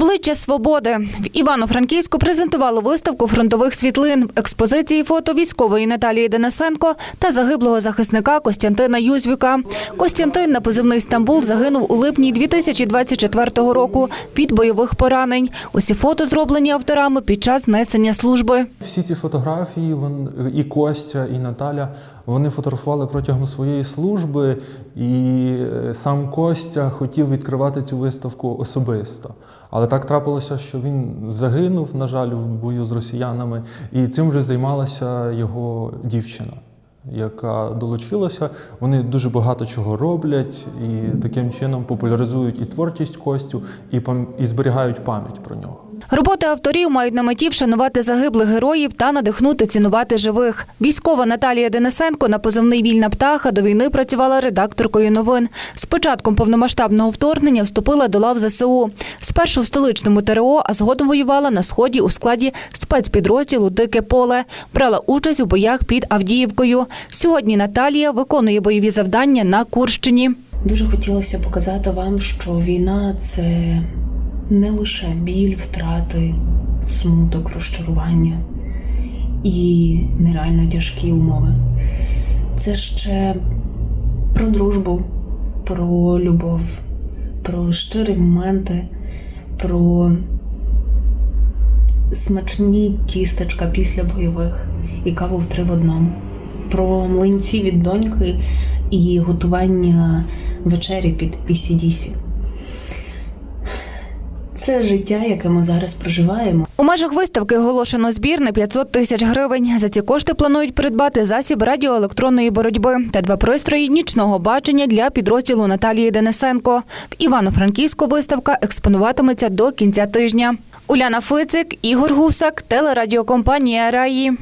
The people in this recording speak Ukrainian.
Обличчя свободи в Івано-Франківську презентували виставку фронтових світлин експозиції фото військової Наталії Денисенко та загиблого захисника Костянтина Юзвіка. Костянтин на позивний Стамбул загинув у липні 2024 року від бойових поранень. Усі фото зроблені авторами під час несення служби. Всі ці фотографії, і Костя, і Наталя, вони фотографували протягом своєї служби, і е, сам Костя хотів відкривати цю виставку особисто. Але так трапилося, що він загинув, на жаль, в бою з росіянами, і цим вже займалася його дівчина. Яка долучилася, вони дуже багато чого роблять і таким чином популяризують і творчість Костю, і, і зберігають пам'ять про нього. Роботи авторів мають на меті вшанувати загиблих героїв та надихнути цінувати живих. Військова Наталія Денисенко на позивний вільна птаха до війни працювала редакторкою новин. З початком повномасштабного вторгнення вступила до лав ЗСУ. Спершу в столичному ТРО, а згодом воювала на сході у складі спецпідрозділу Дике поле. Брала участь у боях під Авдіївкою. Сьогодні Наталія виконує бойові завдання на Курщині. Дуже хотілося показати вам, що війна це не лише біль, втрати, смуток, розчарування і нереально тяжкі умови. Це ще про дружбу, про любов, про щирі моменти, про смачні тістечка після бойових і каву в три в одному, про млинці від доньки і готування вечері під ACDC. Це життя, яке ми зараз проживаємо. У межах виставки оголошено збір на 500 тисяч гривень. За ці кошти планують придбати засіб радіоелектронної боротьби та два пристрої нічного бачення для підрозділу Наталії Денисенко. В Івано-Франківську виставка експонуватиметься до кінця тижня. Уляна Фицик, Ігор Гусак, телерадіокомпанія Раї.